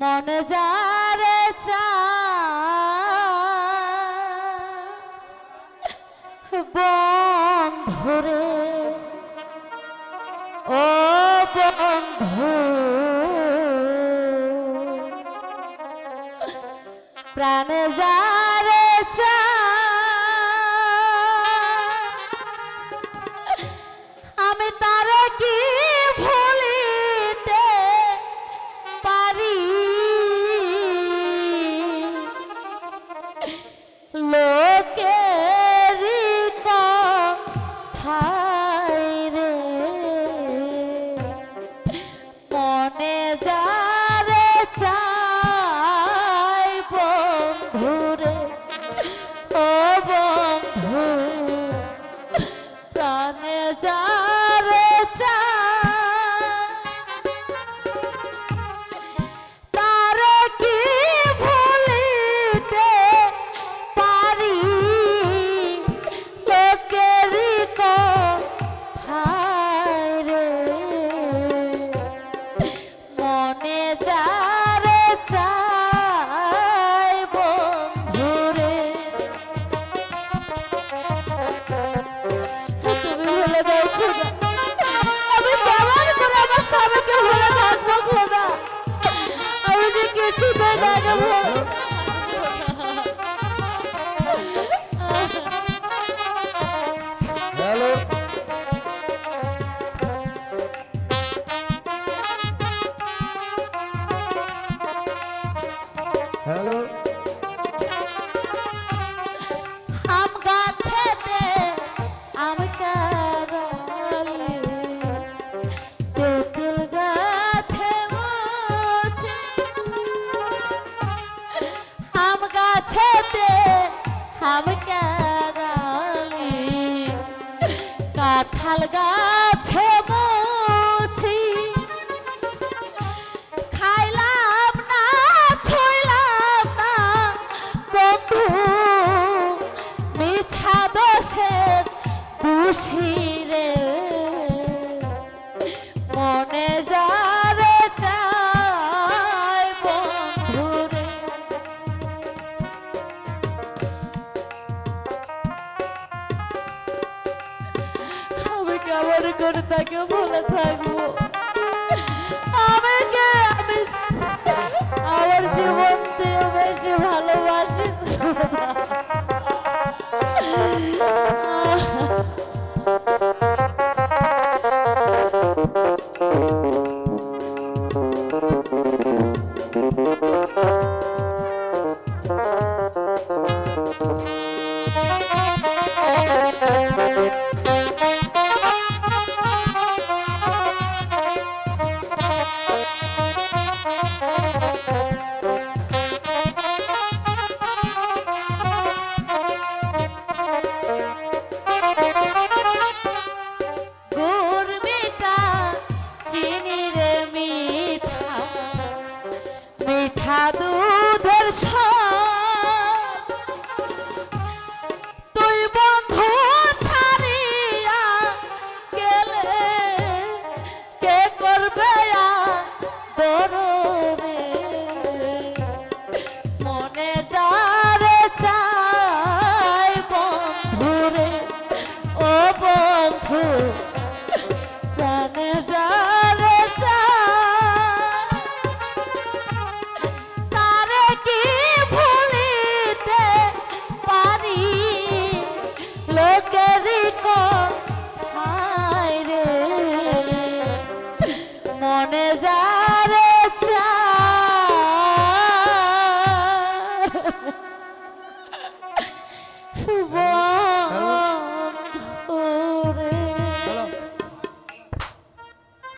মন যারে চা। বন্ধুরে ও বন্ধু প্রাণ যারে চা। हेलो हम गाथे ते आम कागाले তেঁতুল গাছে মোছে আম গাছেতে আম কাগালে কাঁঠাল গাছ আমার করে তাকে বলে থাকব। আমাকে আমি মনে যারে চা